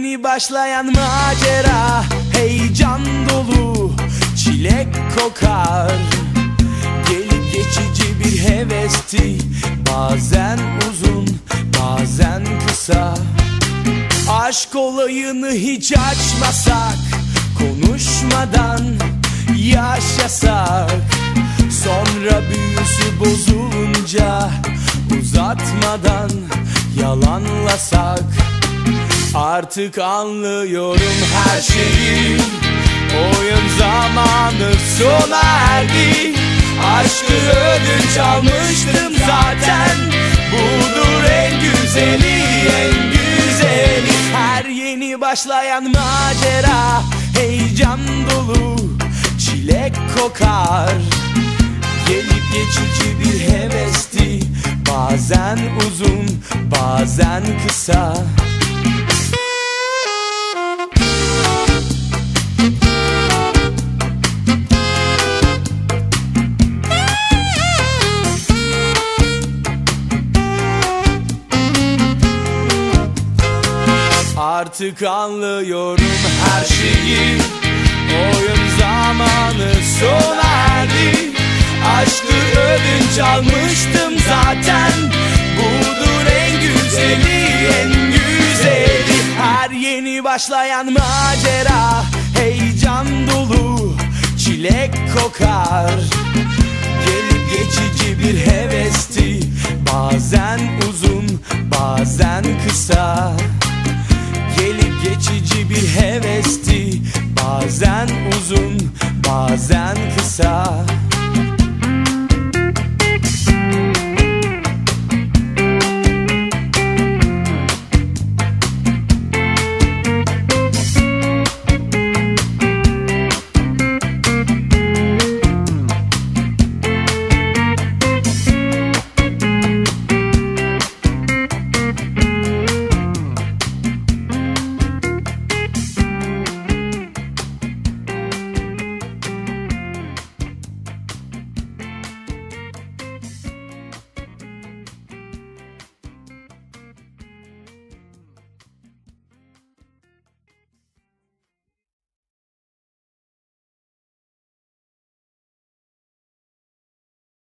yeni başlayan macera. Heyecan dolu çilek kokar. Gelip geçici bir hevesti. Bazen uzun bazen kısa. Aşk olayını hiç açmasak Konuşmadan yaşasak. Sonra büyüsü bozulunca Uzatmadan yalanlasak Artık anlıyorum her şeyi. Oyun zamanı sona erdi. Aşkı ödünç almıştım zaten. Budur en güzeli en güzeli. Her yeni başlayan macera Heyecan dolu. Çilek kokar. Gelip geçici bir hevesti. Bazen uzun bazen kısa Artık anlıyorum her şeyi. Oyun zamanı sona erdi Aşkı ödünç almıştım zaten. Budur en güzeli en güzeli. Her yeni başlayan macera bir hevesti. Bazen uzun bazen kısa